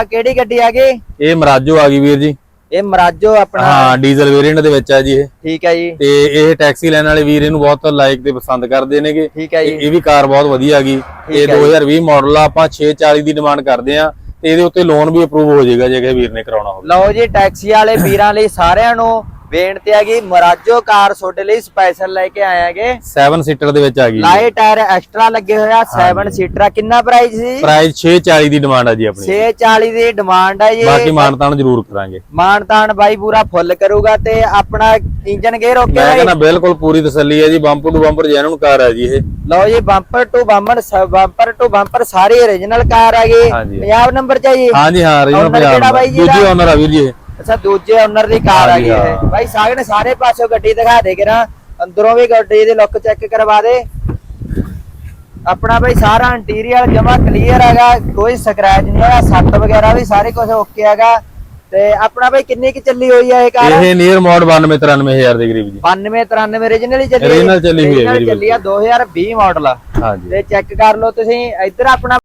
ਆ ਕਿਹੜੀ ਗੱਡੀ ਆ ਗਈ? ਇਹ ਮਰਾਜੋ ਆ ਗਈ ਵੀਰ ਜੀ। ਇਹ ਮਰਾਜੋ ਆਪਣਾ ਹਾਂ ਡੀਜ਼ਲ ਵੇਰੀਐਂਟ ਦੇ ਵਿੱਚ ਆ ਜੀ ਇਹ। ਠੀਕ ਹੈ ਜੀ। ਤੇ ਇਹ ਟੈਕਸੀ ਲੈਣ ਵਾਲੇ ਵੀਰ ਇਹਨੂੰ ਬਹੁਤ ਲਾਈਕ ਤੇ ਪਸੰਦ ਕਰਦੇ ਨੇਗੇ। ਠੀਕ ਹੈ ਜੀ। ਇਹ ਵੀ ਕਾਰ ਬਹੁਤ ਵਧੀਆ ਹੈਗੀ ਇਹ ਠੀਕ ਹੈ ਜੀ। 2020 ਮਾਡਲ ਆ ਆਪਾਂ 640 ਦੀ ਡਿਮਾਂਡ ਕਰਦੇ ਆ। ਤੇ ਇਹਦੇ ਉੱਤੇ ਲੋਨ ਵੀ ਅਪਰੂਵ ਹੋ ਜਾਏਗਾ ਜੇ ਕਿਸੇ ਵੀਰ ਨੇ ਕਰਾਉਣਾ ਹੋਵੇ। ਲਓ ਜੀ ਟੈਕਸੀ ਵਾਲੇ ਵੀਰਾਂ ਲਈ ਸਾਰਿਆਂ ਨੂੰ ਬੇਨਤੀ ਹੈਗੀ ਮਰਾਜੋ ਕਾਰ ਤੁਹਾਡੇ ਲਈ ਸਪੈਸ਼ਲ ਲੈ ਕੇ ਆਏ ਹੈਗੇ। 7 ਸੀਟਰ ਦੇ ਵਿੱਚ ਆ ਗਈ ਲਾਈਟ ਟਾਇਰ ਐਕਸਟਰਾ ਲੱਗੇ ਹੋਇਆ 7 ਸੀਟਰ ਕਿੰਨਾ ਪ੍ਰਾਈਸ ਸੀ ਪ੍ਰਾਈਸ 640 ਦੀ ਡਿਮਾਂਡ ਆ ਜੀ ਆਪਣੀ। 640 ਦੀ ਡਿਮਾਂਡ ਹੈ ਜੀ। ਬਾਕੀ ਮਾਨਤਾਨ ਜ਼ਰੂਰ ਕਰਾਂਗੇ। ਮਾਨਤਾਨ ਬਾਈ ਪੂਰਾ ਫੁੱਲ ਕਰੂਗਾ ਤੇ ਆਪਣਾ ਇੰਜਨ ਗੇਅਰ ਓਕੇ ਮੈਂ ਬਾਈ? ਕਹਿੰਦਾ ਬਿਲਕੁਲ ਪੂਰੀ ਤਸੱਲੀ ਹੈ ਜੀ bumper to bumper genuine car ਹੈ ਜੀ ਇਹ। ਲਓ ਜੀ bumper to bumper bumper to bumper sorry origignal car ਆ ਗਈ। ਹਾਂਜੀ। ਪੰਜਾਬ ਨੰਬਰ ਚ ਆ ਜੀ? ਹਾਂਜੀ ਹਾਂ Owner ਕਿਹੜਾ ਪੰਜਾਬ ਦੂਜੀ? ਓਨਰ ਆ ਵੀਰ ਜੀ ਅੱਛਾ ਦੂਜੇ ਓਨਰ ਦੀ ਕਾਰ ਆ ਗਈ ਹਾਂ। ਬਾਈ ਸਾਗਨ ਸਾਰੇ ਪਾਸਿਓਂ ਗੱਡੀ ਦਿਖਾ ਦੇ ਕਿਰਾ ਅੰਦਰੋਂ ਵੀ ਗੱਡੀ ਦੇ ਲੁੱਕ ਚੈੱਕ ਕਰਵਾ ਦੇ। ਆਪਣਾ ਬਾਈ ਸਾਰਾ ਇੰਟੀਰੀਅਰ ਜਮਾ ਕਲੀਅਰ ਹੈਗਾ ਕੋਈ ਸਕ੍ਰੈਚ ਨਹੀਂ ਹੈਗਾ ਸੱਟ ਵਗੈਰਾ ਵੀ ਸਾਰੇ ਕੁਝ ਓਕੇ ਹੈਗਾ। ਤੇ ਆਪਣਾ ਬਾਈ ਕਿੰਨੀ ਕਿ ਚੱਲੀ ਹੋਈ ਹੈ ਇਹ ਕਾਰ? ਇਹ ਨੀਅਰ ਮੋਡ 92 93000 ਦੇ ਕਰੀਬ ਜੀ। 92 93 origignal ਹੀ ਚੱਲੀ Original ਚੱਲੀ ਹੋਈ ਹੈ ਚੱਲੀ ਆ 2020 ਮਾਡਲ ਹਾਂਜੀ। ਤੇ ਚੈੱਕ ਕਰ ਲਓ ਤੁਸੀਂ ਇੱਧਰ ਆਪਣਾ